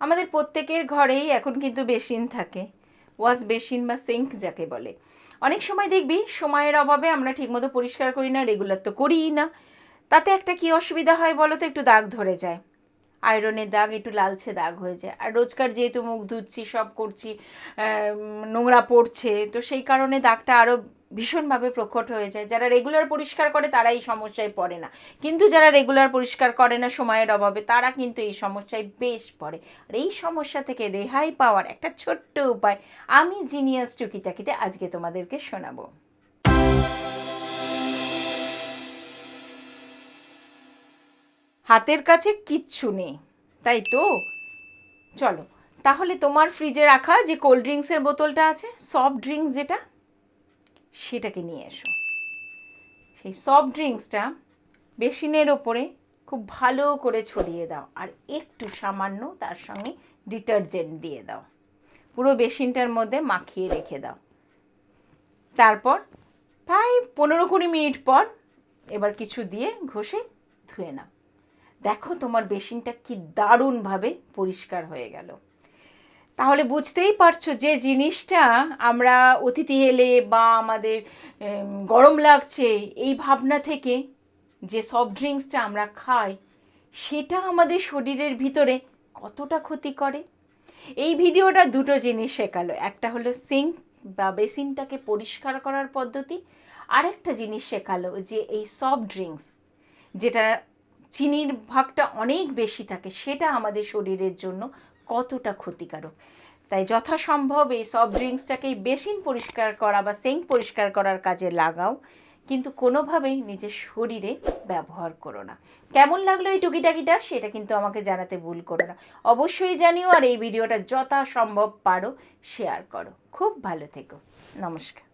আমাদের প্রত্যেকের ঘরেই এখন কিন্তু বেসিন থাকে। ওয়াশ বেসিন বা সিঙ্ক যাকে বলে। অনেক সময় দেখবি সময়ের অভাবে আমরা ঠিকমতো পরিষ্কার করি না, রেগুলার তো করিই না। তাতে একটা কি অসুবিধা হয় বলো তো একটু দাগ ধরে যায়। আয়রনের দাগ একটু লালচে দাগ হয়ে যায়। আর রোজকার যেহেতু মুখ ধুচ্ছি, সব করছি নোংরা পড়ছে, তো সেই কারণে দাগটা আরও ভীষণভাবে প্রকট হয়ে যায়। যারা রেগুলার পরিষ্কার করে তারা এই সমস্যায় পড়ে না। কিন্তু যারা রেগুলার পরিষ্কার করে না সময়ের অভাবে, তারা কিন্তু এই সমস্যায় বেশ পড়ে। আর এই সমস্যা থেকে রেহাই পাওয়ার একটা ছোট্ট উপায় আমি জিনিয়াস টুকিটাকিতে আজকে তোমাদেরকে শোনাবো। হাতের কাছে কিচ্ছু নেই, তাই তো? চলো, তাহলে তোমার ফ্রিজে রাখা যে কোল্ড ড্রিঙ্কসের বোতলটা আছে সফট ড্রিঙ্কস যেটা সেটাকে নিয়ে এসো। সেই সফট ড্রিঙ্কসটা বেসিনের ওপরে খুব ভালো করে ছড়িয়ে দাও আর একটু সামান্য তার সঙ্গে ডিটারজেন্ট দিয়ে দাও। পুরো বেসিনটার মধ্যে মাখিয়ে রেখে দাও। তারপর প্রায় পনেরো কুড়ি মিনিট পর এবার কিছু দিয়ে ঘষে ধুয়ে নাও। দেখো তোমার বেসিনটা কি দারুণভাবে পরিষ্কার হয়ে গেল। তাহলে বুঝতেই পারছ যে জিনিসটা আমরা অতিথি এলে বা আমাদের গরম লাগছে, এই ভাবনা থেকে যে সফট ড্রিঙ্কসটা আমরা খাই, সেটা আমাদের শরীরের ভিতরে কতটা ক্ষতি করে? এই ভিডিওটা দুটো জিনিস শেখালো। একটা হলো সিঙ্ক বা বেসিনটাকে পরিষ্কার করার পদ্ধতি, আরেকটা জিনিস শেখালো যে এই সফট ড্রিঙ্কস যেটা চিনির ভাগটা অনেক বেশি থাকে, সেটা আমাদের শরীরের জন্য কতটা ক্ষতিকারক? তাই যথাসম্ভব এই সফট ড্রিঙ্কসটাকেই বেসিন পরিষ্কার করা বা সিঙ্ক পরিষ্কার করার কাজে লাগাও। কিন্তু কোনোভাবেই নিজের শরীরে ব্যবহার করো না। কেমন লাগল এই টুকিটাকিটা সেটা কিন্তু আমাকে জানাতে ভুল করো না। অবশ্যই জানিও আর এই ভিডিওটা যথাসম্ভব পারো শেয়ার করো। খুব ভালো থেকো। নমস্কার।